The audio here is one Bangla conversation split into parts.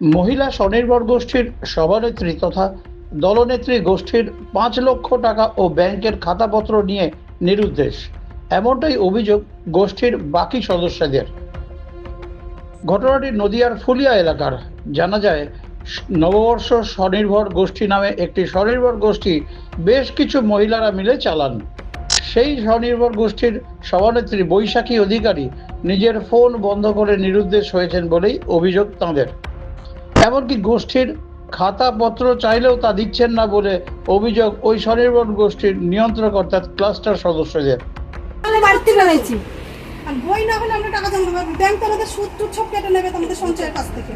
মহিলা স্বনির্ভর গোষ্ঠীর সভানেত্রী তথা দলনেত্রী গোষ্ঠীর পাঁচ লক্ষ টাকা ও ব্যাংকের খাতাপত্র নিয়ে নিরুদ্দেশ। এমনটাই অভিযোগ গোষ্ঠীর বাকি সদস্যদের। ঘটনাটি নদিয়ার ফুলিয়া এলাকার। জানা যায়, নববর্ষ স্বনির্ভর গোষ্ঠী নামে একটি স্বনির্ভর গোষ্ঠী বেশ কিছু মহিলারা মিলে চালান। সেই স্বনির্ভর গোষ্ঠীর সভানেত্রী বৈশাখী অধিকারী নিজের ফোন বন্ধ করে নিরুদ্দেশ হয়েছেন বলেই অভিযোগ তাঁদের। এমনকি গোষ্ঠীর খাতাপত্র চাইলেও তা দিচ্ছেন না বলে অভিযোগ ওই স্বনির্ভর গোষ্ঠীর নিয়ন্ত্রক অর্থাৎ ক্লাস্টার সদস্যদের। আমরা বাড়িতে বেড়াইছি আর বই না হলে আমরা টাকা জমা দেবো ব্যাংক তো আমাদের সুদ টুদ সব কেটে নেবে তো সঞ্চয়ের কাছ থেকে।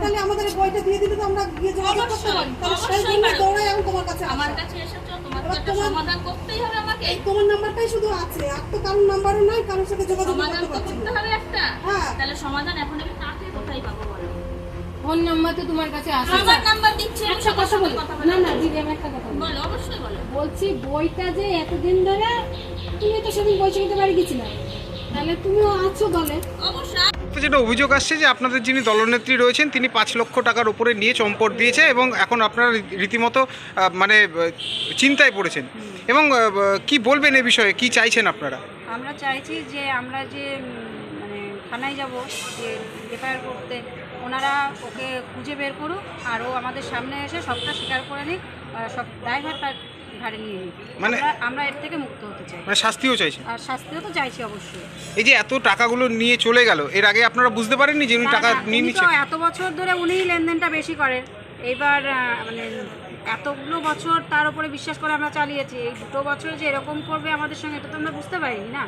তাহলে আমাদের বইটা দিয়ে দিলে তো আমরা গিয়ে যোগাযোগ করতে পারি। তাহলে সেই জন্য দৌড়াই আমি তোমার কাছে আমার কাছে এসেছ তোমার- সমাধান করতেই হবে আমাকে। এই তোমার নাম্বারটাই শুধু আছে আর তো কারোর নাম্বারও নাই কারোর সাথে যোগাযোগ সমাধান করতে হবে একটা। হ্যাঁ। তাহলে সমাধান এখন আমি কাকে কোথায় পাবো বলো? ফোন নাম্বার তো তোমার কাছে আছে। আমার নাম্বার দিচ্ছি একটা কথা না না দিদি আমি একটা কথা বলি। অবশ্যই বলো। বলছি বইটা যে এতদিন ধরে তুমি তো সেদিন বৈশাখীতে বাড়ি গেছিলে। তাহলে তুমিও আছো দলে অবশ্যই তো যেটা অভিযোগ আসছে যে আপনাদের যিনি দলনেত্রী রয়েছেন তিনি পাঁচ লক্ষ টাকার উপরে নিয়ে চম্পট দিয়েছে এবং এখন আপনারা রীতিমতো মানে চিন্তায় পড়েছেন। এবং কি বলবেন এ বিষয়ে? কি চাইছেন আপনারা? আমরা চাইছি যে আমরা যে মানে থানায় যাব যে এফআইআর করতে ওনারা ওকে খুঁজে বের করুক আর ও আমাদের সামনে এসে সবটা স্বীকার করে নিক আর সব ড্রাইভারটা ঘাড়ে নিয়ে মানে- আমরা- এর থেকে মুক্ত হতে চাই। মানে শাস্তিও চাইছি আর শাস্তিও তো চাইছি অবশ্যই। এই যে এত টাকাগুলো নিয়ে চলে গেল এর আগে আপনারা বুঝতে পারেননি যে উনি টাকা নিয়ে উনি তো নিচ্ছেন? এত বছর ধরে উনিই লেনদেনটা বেশি করেন। এইবার আহ, মানে এতগুলো বছর তার উপরে বিশ্বাস করে আমরা চালিয়েছি। এই দুটো বছর যে এরকম করবে আমাদের সঙ্গে এটা তো আমরা বুঝতে পারিনি না?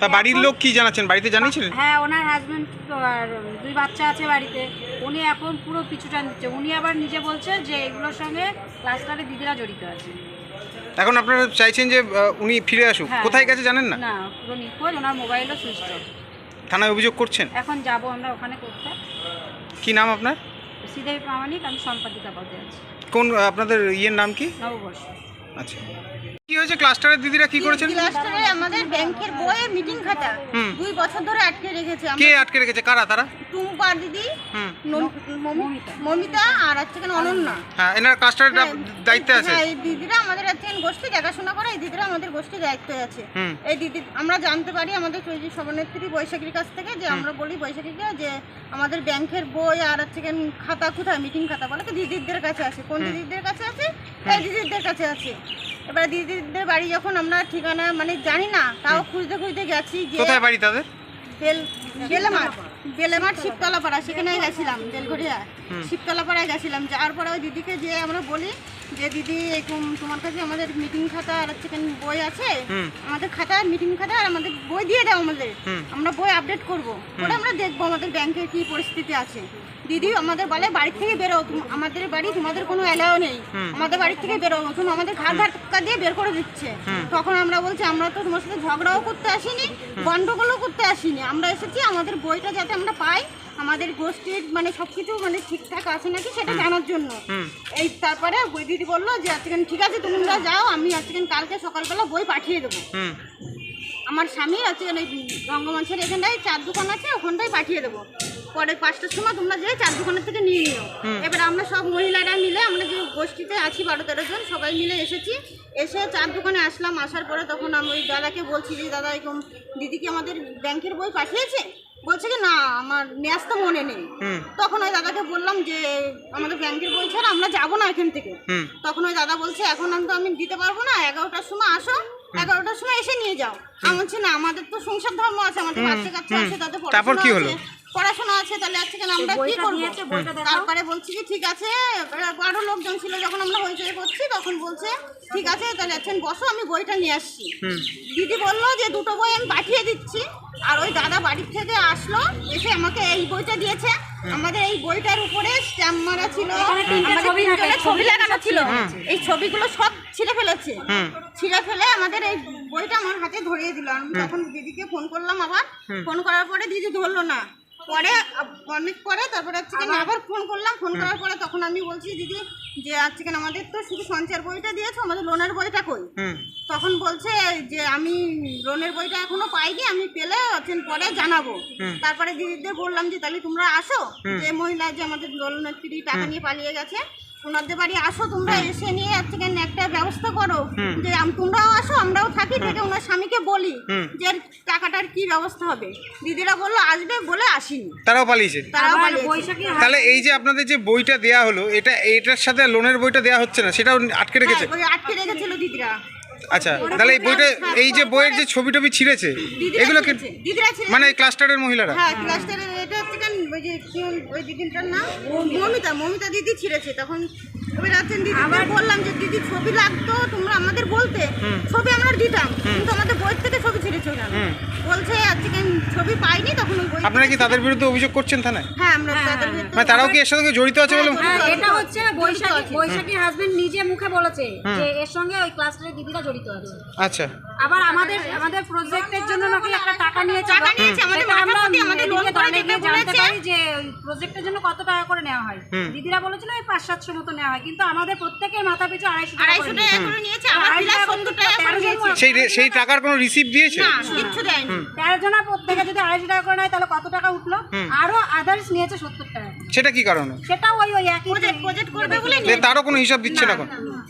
তা বাড়ির লোক কি জানাচ্ছেন? বাড়িতে জানিয়েছিলেন? হ্যাঁ ওনার হাজবেন্ড আর দুই বাচ্চা আছে বাড়িতে। উনি এখন পুরো পিছুটান দিচ্ছে। উনি আবার নিজে বলছে যে এগুলোর সঙ্গে ক্লাস্টারে দিদিরা জড়িত আছে। এখন আপনারা চাইছেন যে আহ, উনি ফিরে আসুক। হ্যাঁ। কোথায় গেছে জানেন না? না পুরো নিখোঁজ। ওনার মোবাইলও সুইচ অফ থানায় অভিযোগ করছেন? এখন যাব আমরা ওখানে করতে। কি নাম আপনার? শ্রীদেবী প্রামাণিক আমি সম্পাদিকা পদে আছি। কোন আহ, আপনাদের ইয়ের নাম কি? নববর্ষ। আচ্ছা। কি হয়েছে? ক্লাস্টারের দিদিরা কি করেছেন? ক্লাস্টারে আমাদের ব্যাংকের বইয়ে মিটিং খাতা। হুম। দুই বছর ধরে আটকে রেখেছে। কে আমরা আটকে রেখেছে? কারা? তারা? টুম্পা দিদি মমিতা। আর হচ্ছে কেন অনন্যা। হ্যাঁ এনার ক্লাস্টারের হ্যাঁ, দায়িত্বে আছে। হ্যাঁ এই দিদিরা আমাদের হচ্ছে গোষ্ঠী দেখাশোনা করে এই দিদিরা আমাদের গোষ্ঠী দায়িত্বে আছে। এই দিদি আমরা জানতে পারি আমাদের চৈতি সভানেত্রী বৈশাখীর কাছ থেকে যে আমরা বলি বৈশাখীকে যে আমাদের ব্যাংকের বই আর হচ্ছে খাতা কোথায় মিটিং খাতা বলে তো দিদিদের কাছে আছে। কোন দিদিদের কাছে আছে? এই দিদিদের কাছে আছে। এবার দিদিদের বাড়ি যখন আমরা ঠিকানা মানে জানি না তাও খুঁজতে খুঁজতে গেছি যে কোথায় বাড়ি তাদের? বেল বেলেমাঠ বেলেমাঠ শিবতলা পাড়া সেখানে গেছিলাম বেলঘড়িয়া শিবতলা পাড়ায় গেছিলাম যাওয়ার পরে ওই দিদিকে যে আমরা বলি যে দিদি এরকম তোমার কাছে আমাদের মিটিং খাতা আর হচ্ছে বই আছে আমাদের খাতা মিটিং খাতা আর আমাদের বই দিয়ে দাও আমাদের। আমরা বই আপডেট করব। করে আমরা দেখব আমাদের ব্যাংকের কি পরিস্থিতি আছে। দিদি আমাদের বলে বাড়ি থেকে বেরো আমাদের বাড়ি তোমাদের কোনো এলাও নেই। আমাদের বাড়ি থেকে বেরো তুমি আমাদের ঘাট ধাক্কা দিয়ে বের করে দিচ্ছে। তখন আমরা বলছি আমরা তো তোমার সাথে ঝগড়াও করতে আসিনি গন্ডগোলও করতে আসিনি। আমরা এসেছি আমাদের বইটা যাতে আমরা পাই আমাদের গোষ্ঠীর মানে সবকিছু মানে ঠিকঠাক আছে নাকি সেটা জানার জন্য। এই তারপরে বই দিদি বলল যে আজকে ঠিক আছে তোমরা যাও আমি আজকে কালকে সকালবেলা বই পাঠিয়ে দেবো। আমার স্বামী আছে এই রঙ্গমঞ্চের এখানটায় চার দোকান আছে ওখানটায় পাঠিয়ে দেবো। পরে পাঁচটার সময় তোমরা যে চার দোকানের থেকে নিয়ে নিও। এবার আমরা সব মহিলারা মিলে আমরা যে গোষ্ঠীতে আছি বারো তেরো জন সবাই মিলে এসেছি। এসে চার দোকানে আসলাম আসার পরে তখন আমি ওই দাদাকে বলছি যে দাদা এরকম দিদি কি আমাদের ব্যাংকের বই পাঠিয়েছে? বলছে কি না আমার ন্যাস তো মনে নেই। তখন ওই দাদাকে বললাম যে আমাদের ব্যাংকের বই ছাড়া আমরা যাব না এখান থেকে। তখন ওই দাদা বলছে এখন আমি তো আমি দিতে পারব না এগারোটার সময় আসো এগারোটার সময় এসে নিয়ে যাও। আমি বলছি না আমাদের তো সংসার ধর্ম আছে আমাদের বাচ্চা কাচ্চা আছে তাদের তারপর কি পড়াশোনা হলো? আছে। পড়াশোনা আছে তাহলে আজকে আমরা কি করব। তারপরে বলছি কি ঠিক আছে আরও লোকজন ছিল যখন আমরা হইচই করছি তখন বলছে ঠিক আছে তাহলে আছেন বসো আমি বইটা নিয়ে আসছি। দিদি বলল যে দুটো বই আমি পাঠিয়ে দিচ্ছি। আর ওই দাদা বাড়ির থেকে আসলো এসে আমাকে এই বইটা দিয়েছে। আমাদের এই বইটার উপরে স্ট্যাম্প মারা ছিল। আমাদের ছবি লাগানো ছিল। ছিল। এই ছবিগুলো সব ছিঁড়ে ফেলেছে। ছিঁড়ে ফেলে আমাদের এই বইটা আমার হাতে ধরিয়ে দিল। আমি তখন দিদিকে ফোন করলাম আবার। ফোন করার পরে দিদি ধরলো না। পরে অনেক পরে তারপরে হচ্ছে না আবার ফোন করলাম। ফোন করার পরে তখন আমি বলছি দিদি যে আজকে আমাদের তো শুধু সঞ্চয়ের বইটা দিয়েছ আমাদের লোনের বইটা কই? তখন বলছে যে আমি লোনের বইটা এখনও পাইনি আমি পেলে হচ্ছে পরে জানাব। তারপরে দিদিদের বললাম যে তাহলে তোমরা আসো। যে মহিলা যে আমাদের লোনের টাকা নিয়ে পালিয়ে গেছে ওনাদের বাড়ি আসো তোমরা এসে নিয়ে আজকে একটা ব্যবস্থা করো। যে তোমরাও আসো আমরাও থাকি থেকে ওনার স্বামীকে বলি যে টাকাটার কি ব্যবস্থা হবে। দিদিরা বলল আসবে বলে আসিনি। তারাও পালিয়েছে। তারাও পালিয়েছে। তাহলে এই যে আপনাদের যে বইটা দেয়া হলো এটা এটার সাথে লোনের বইটা দেয়া হচ্ছে না? সেটাও আটকে রেখেছে? হ্যাঁ, আটকে রেখেছিল দিদিরা। আচ্ছা তাহলে এই বইটা এই যে বইয়ের যে ছবি টবি ছিঁড়েছে। এগুলো। মানে ক্লাস্টারের মহিলারা? হ্যাঁ ক্লাস্টারের এটা ওই যে কি ওই দিদিটার নাম? মমিতা মমিতা দিদি ছিঁড়েছে। তখন ওই রাত্রে দিদি আবার বললাম যে দিদি ছবি লাগতো তোমরা আমাদের বলতে। ছবি আমরা দিতাম কিন্তু আমাদের বই থেকে ছবি ছিঁড়েছে কেন বলছে আজকে ছবি পাইনি তখন আপনারা কি তাদের বিরুদ্ধে অভিযোগ করছেন থানায়? হ্যাঁ আমরা তাদের মানে তারাও কি এর সঙ্গে জড়িত আছে বলে হ্যাঁ এটা হচ্ছে বৈশাখী বৈশাখীর হাজবেন্ড নিজে মুখে বলেছে যে এর সঙ্গে ওই ক্লাস্টারের দিদিরা জড়িত আছে। আচ্ছা। আবার আমাদের আমাদের প্রজেক্টের জন্য নাকি একটা টাকা নিয়েছে টাকা নিয়েছে, আমাদের আমরা এদিকে loan করে দিতে বলেছে। যে ওই প্রজেক্টের জন্য কত টাকা করে নেওয়া হয়। দিদিরা বলেছিল ওই পাঁচ সাতশো মতো নেওয়া হয় কিন্তু আমাদের প্রত্যেকের মাথা পিছু আড়াইশো টাকা আড়াইশো করে টাকা নিয়েছে। করে নিয়েছে প্লাস টাকা সত্তর টাকা করে নিয়েছে সেই সেই টাকার কোনো রিসিপ্ট দিয়েছে? না কিচ্ছু দেয়নি। তেরো জনের প্রত্যেকে যদি আড়াইশো টাকা করে নেয় তাহলে কত টাকা উঠল? আরও আদার্স নিয়েছে সত্তর টাকা সেটা কি কারণে? সেটাও ওই ওই একই প্রজেক্ট প্রজেক্ট করবে বলে যে তারও কোনো হিসাব দিচ্ছে না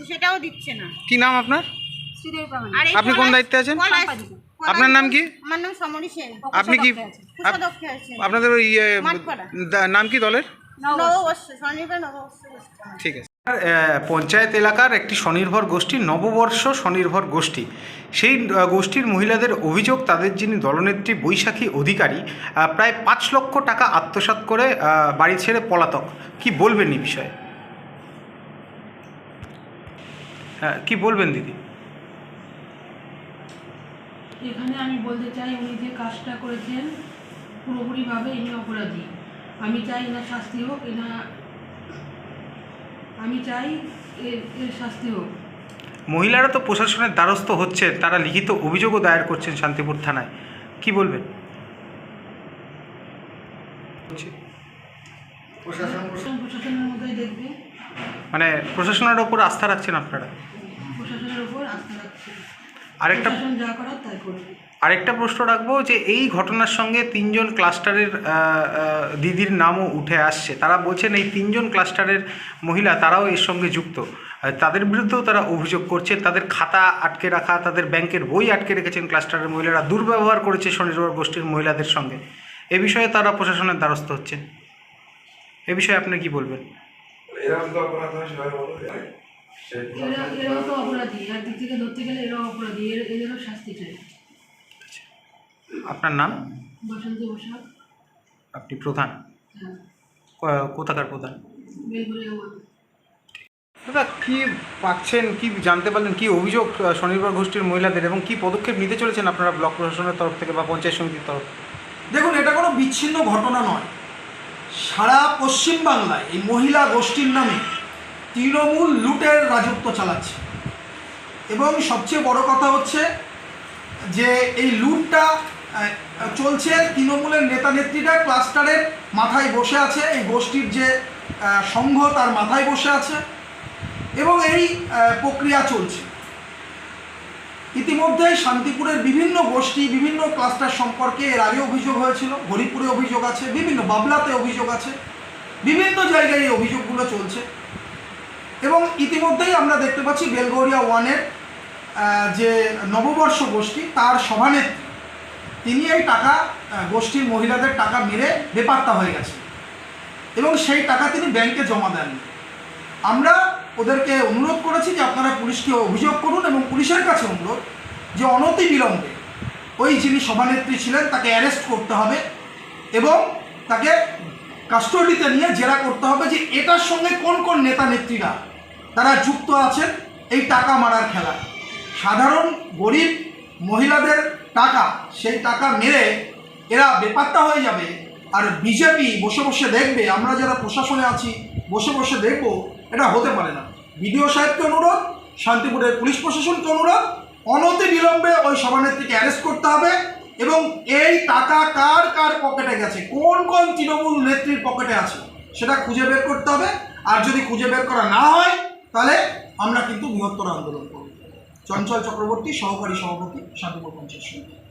সেটাও দিচ্ছে না। কি নাম আপনার? শ্রীদেবী প্রামাণিক। আপনি কোন দায়িত্বে আছেন? আপনার নাম কি? আমার নাম সমরি সেন। আপনি কি আপনাদের ওই ইয়ে, নাম কি দলের? ঠিক আছে। পঞ্চায়েত এলাকার একটি স্বনির্ভর গোষ্ঠী নববর্ষ স্বনির্ভর গোষ্ঠী। সেই গোষ্ঠীর মহিলাদের অভিযোগ তাদের যিনি দলনেত্রী বৈশাখী অধিকারী প্রায় পাঁচ লক্ষ টাকা আত্মসাৎ করে বাড়ি ছেড়ে পলাতক। কি বলবেন এই বিষয়ে? হ্যাঁ কি বলবেন দিদি? এখানে আমি বলতে চাই উনি যে কাজটা করেছেন পুরোপুরিভাবে ইনি অপরাধী। আমি চাই এনার শাস্তি হোক এনা আমি চাই এর এর শাস্তি হোক। মহিলারা তো প্রশাসনের দ্বারস্থ হচ্ছে তারা লিখিত অভিযোগও দায়ের করছেন শান্তিপুর থানায়। কি বলবেন? প্রশাসনের মতোই দেখবে। মানে প্রশাসনের ওপর আস্থা রাখছেন আপনারা প্রশাসনের উপর আস্থা রাখছে আরেকটা আরেকটা প্রশ্ন রাখব যে এই ঘটনার সঙ্গে তিনজন ক্লাস্টারের দিদির নামও উঠে আসছে। তারা বলছেন এই তিনজন ক্লাস্টারের মহিলা তারাও এর সঙ্গে যুক্ত। তাদের বিরুদ্ধেও তারা অভিযোগ করছেন তাদের খাতা আটকে রাখা তাদের ব্যাংকের বই আটকে রেখেছেন ক্লাস্টারের মহিলারা দুর্ব্যবহার করেছে স্বনির্ভর গোষ্ঠীর মহিলাদের সঙ্গে। এ বিষয়ে তারা প্রশাসনের দ্বারস্থ হচ্ছেন। এ বিষয়ে আপনি কি বলবেন? এরা এরাও তো অপরাধী। একদিক থেকে ধরতে গেলে এরাও অপরাধী। এর এদেরও শাস্তি চাই। আপনার নাম? বসন্তী বসাক। আপনি প্রধান? হ্যাঁ। কোথাকার প্রধান? বেলগুড়িয়া দাদা কি পাচ্ছেন কি জানতে পারলেন কি অভিযোগ স্বনির্ভর গোষ্ঠীর মহিলাদের এবং কি পদক্ষেপ নিতে চলেছেন আপনারা ব্লক প্রশাসনের তরফ থেকে বা পঞ্চায়েত সমিতির তরফ থেকে? দেখুন এটা কোনো বিচ্ছিন্ন ঘটনা নয়। সারা পশ্চিমবাংলায় এই মহিলা গোষ্ঠীর নামে তৃণমূল লুটের রাজত্ব চালাচ্ছে। এবং সবচেয়ে বড় কথা হচ্ছে যে এই লুটটা চলছে, তৃণমূলের নেতা নেত্রীরা ক্লাস্টারের মাথায় বসে আছে, এই গোষ্ঠীর যে সংঘ তার মাথায় বসে আছে এবং এই প্রক্রিয়া চলছে। ইতিমধ্যে শান্তিপুরের বিভিন্ন গোষ্ঠী, বিভিন্ন ক্লাস্টার সম্পর্কে এর আগে অভিযোগ হয়েছিল, হরিপুরে অভিযোগ আছে, বিভিন্ন বাবলাতে অভিযোগ আছে, বিভিন্ন জায়গায় এই অভিযোগগুলো চলছে। এবং ইতিমধ্যেই আমরা দেখতে পাচ্ছি বেলগৌরিয়া ওয়ানের যে নববর্ষ গোষ্ঠী, তার সভানেত্রী। তিনি এই টাকা গোষ্ঠীর মহিলাদের টাকা মেরে বেপাত্তা হয়ে গেছে এবং সেই টাকা তিনি ব্যাংকে জমা দেননি। আমরা ওদেরকে অনুরোধ করেছি যে আপনারা পুলিশকে অভিযোগ করুন এবং পুলিশের কাছে অনুরোধ যে অনতি বিলম্বে ওই যিনি সভানেত্রী ছিলেন, তাকে অ্যারেস্ট করতে হবে এবং তাকে কাস্টডিতে নিয়ে জেরা করতে হবে যে এটার সঙ্গে কোন কোন নেতা নেত্রীরা তারা যুক্ত আছেন এই টাকা মারার খেলা। সাধারণ গরিব মহিলাদের টাকা, সেই টাকা মেরে এরা বেপাত্তা হয়ে যাবে। আর বিজেপি বসে বসে দেখবে, আমরা যারা প্রশাসনে আছি, বসে বসে দেখব, এটা হতে পারে না। বিডিও সাহেবকে অনুরোধ, শান্তিপুরের পুলিশ প্রশাসনকে অনুরোধ, অনতি বিলম্বে ওই সভানেত্রীকে অ্যারেস্ট করতে হবে। এবং এই টাকা কার কার পকেটে গেছে? কোন কোন তৃণমূল নেত্রীর পকেটে আছে? সেটা খুঁজে বের করতে হবে। আর যদি খুঁজে বের করা না হয়, তাহলে আমরা কিন্তু বৃহত্তর আন্দোলন করব। চঞ্চল চক্রবর্তী, সহকারী সভাপতি, শান্তিপুর পঞ্চায়েত সমিতি।